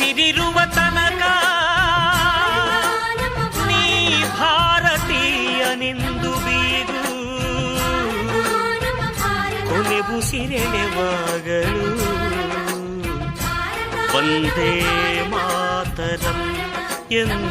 ಉಸಿರಿರುವ ತನಕ ನೀ ಭಾರತೀಯ ಭಾರತೀಯನೆಂದು ಭಾರತ ಕೊನೆ ಉಸಿರೆಳೆವಾಗಲು ಭಾರತ ಒಂದೇ ಮಾತರಂ ಎಂದು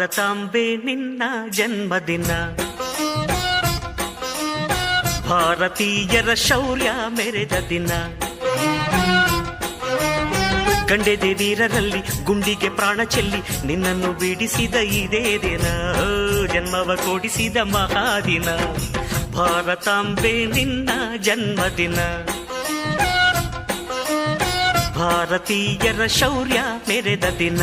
ಭಾರತಾಂಬೆ ನಿನ್ನ ಜನ್ಮದಿನ. ಭಾರತೀಯರ ಶೌರ್ಯ ಮೆರೆದ ದಿನ. ಕಂಡೆದೆ ವೀರರಲ್ಲಿ ಗುಂಡಿಗೆ ಪ್ರಾಣ ಚೆಲ್ಲಿ ನಿನ್ನನ್ನು ಬಿಡಿಸಿದ ಇದೇ ದಿನ. ಜನ್ಮವ ಕೊಡಿಸಿದ ಮಹಾದಿನ. ಭಾರತಾಂಬೆ ನಿನ್ನ ಜನ್ಮದಿನ. ಭಾರತೀಯರ ಶೌರ್ಯ ಮೆರೆದ ದಿನ.